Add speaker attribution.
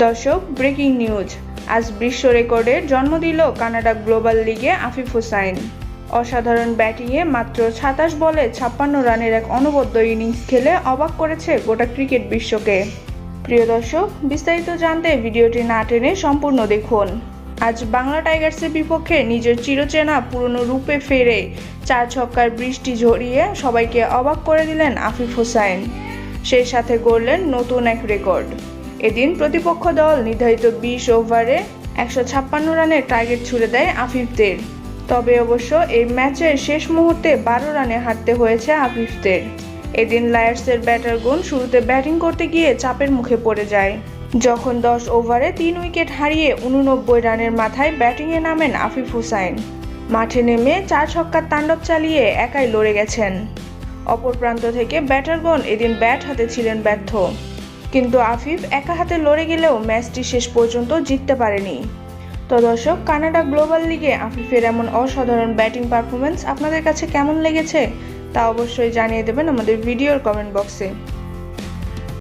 Speaker 1: দর্শক breaking news আজ বিশ্ব রেকর্ডের জন্ম দিল কানাডা গ্লোবাল লিগে আফিফ হুসাইন। অসাধারণ ব্যাটিংয়ে মাত্র সাতাশ বলে ছাপ্পান্ন রানের এক অনবদ্য ইনিংস খেলে অবাক করেছে গোটা ক্রিকেট বিশ্বকে। প্রিয় দর্শক, বিস্তারিত জানতে ভিডিওটি না টেনে সম্পূর্ণ দেখুন। আজ বাংলা টাইগার্সের বিপক্ষে নিজের চিরচেনা পুরনো রূপে ফেরে চার ছক্কার বৃষ্টি ঝরিয়ে সবাইকে অবাক করে দিলেন আফিফ হুসাইন। সেই সাথে গড়লেন নতুন এক রেকর্ড। এদিন প্রতিপক্ষ দল নির্ধারিত বিশ ওভারে একশো ছাপ্পান্ন রানের টার্গেট ছুড়ে দেয় আফিফদের। তবে অবশ্য এই ম্যাচের শেষ মুহূর্তে বারো রানে হারতে হয়েছে আফিফদের। এদিন লায়ার্সের ব্যাটারগণ শুরুতে ব্যাটিং করতে গিয়ে চাপের মুখে পড়ে যায়। যখন দশ ওভারে তিন উইকেট হারিয়ে উননব্বই রানের মাথায় ব্যাটিংয়ে নামেন আফিফ হুসাইন। মাঠে নেমে চার ছক্কার তাণ্ডব চালিয়ে একাই লড়ে গেছেন। অপর প্রান্ত থেকে ব্যাটারগণ এদিন ব্যাট হাতে ছিলেন ব্যর্থ। কিন্তু আফিফ একা হাতে লড়ে গেলেও ম্যাচটি শেষ পর্যন্ত জিততে পারেনি। তো দর্শক, কানাডা গ্লোবাল লিগে আফিফের এমন অসাধারণ ব্যাটিং পারফরমেন্স আপনাদের কাছে কেমন লেগেছে তা অবশ্যই জানিয়ে দেবেন আমাদের ভিডিওর কমেন্ট বক্সে।